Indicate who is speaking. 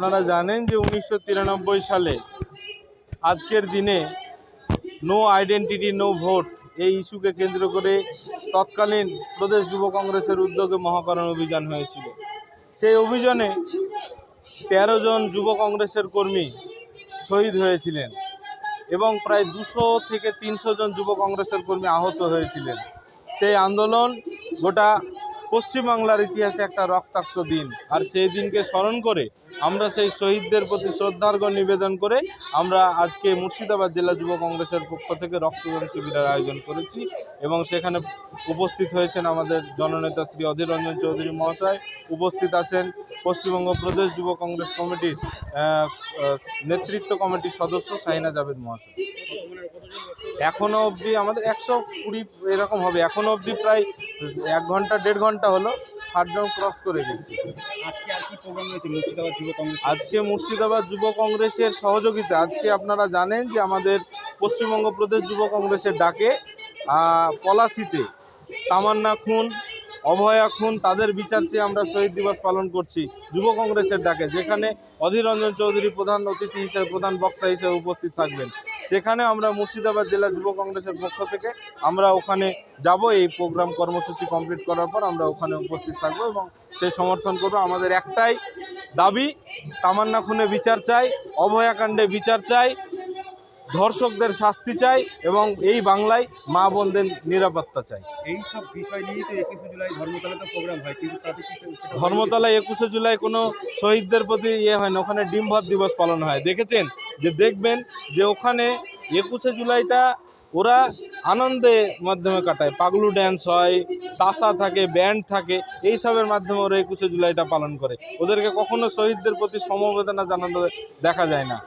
Speaker 1: আপনারা জানেন যে উনিশশো তিরানব্বই সালে আজকের দিনে নো আইডেন্টিটি নো ভোট এই ইস্যুকে কেন্দ্র করে তৎকালীন প্রদেশ যুব কংগ্রেসের উদ্যোগে মহাকরণ অভিযান হয়েছিল। সেই অভিযানে তেরো জন যুব কংগ্রেসের কর্মী শহীদ হয়েছিলেন এবং প্রায় দুশো থেকে তিনশো জন যুব কংগ্রেসের কর্মী আহত হয়েছিলেন। সেই আন্দোলন গোটা পশ্চিমবাংলার ইতিহাসে একটা রক্তাক্ত দিন। আর সেই দিনকে স্মরণ করে আমরা সেই শহীদদের প্রতি শ্রদ্ধার্ঘ নিবেদন করে আমরা আজকে মুর্শিদাবাদ জেলা যুব কংগ্রেসের পক্ষ থেকে রক্তদান শিবিরের আয়োজন করেছি এবং সেখানে উপস্থিত হয়েছেন আমাদের জননেতা শ্রী অধীর রঞ্জন চৌধুরী মহাশয়, উপস্থিত আছেন পশ্চিমবঙ্গ প্রদেশ যুব কংগ্রেস কমিটির নেতৃত্ব কমিটির সদস্য সাইনা জাভেদ মহাশয়। এখনও অবধি আমাদের একশো কুড়ি এরকম হবে। এখনও অবধি প্রায় এক ঘণ্টা, দেড় ঘণ্টা হলো ষাটজন ক্রস করে গেছি।
Speaker 2: আজকে মুর্শিদাবাদ যুব
Speaker 1: কংগ্রেসের সহযোগিতা। আজকে আপনারা জানেন যে আমাদের পশ্চিমবঙ্গ প্রদেশ যুব কংগ্রেসের ডাকে পলাশিতে তামান্না খুন অভয়া খুন তাদের বিচার চেয়ে আমরা শহীদ দিবস পালন করছি যুব কংগ্রেসের ডাকে, যেখানে অধীর রঞ্জন চৌধুরী প্রধান অতিথি হিসেবে, প্রধান বক্তা হিসেবে উপস্থিত থাকবেন। সেখানে আমরা মুর্শিদাবাদ জেলা যুব কংগ্রেসের পক্ষ থেকে আমরা ওখানে যাব, এই প্রোগ্রাম কর্মসূচি কমপ্লিট করার পর আমরা ওখানে উপস্থিত থাকব এবং সেই সমর্থন করব। আমাদের একটাই দাবি, তামান্না খুনে বিচার চাই, অভয়াকাণ্ডে বিচার চাই ধর্ষকদের শাস্তি চাই এবং এই বাংলায় মা বোনদের নিরাপত্তা চাই।
Speaker 2: এই সব বিষয় নিয়ে তো একুশে জুলাই ধর্মতলাতে প্রোগ্রাম হয় কিন্তু তাতে
Speaker 1: ধর্মতলায় একুশে জুলাই কোনো শহীদদের প্রতি ইয়ে হয় না ওখানে ডিম ভাত দিবস পালন হয়। দেখেছেন যে দেখবেন যে ওখানে একুশে জুলাইটা ওরা আনন্দে মাধ্যমে কাটায়। পাগলু ড্যান্স হয় তাসা থাকে ব্যান্ড থাকে এইসবের মাধ্যমে ওরা একুশে জুলাইটা পালন করে। ওদেরকে কখনো শহীদদের প্রতি সমবেদনা জানানো দেখা যায় না।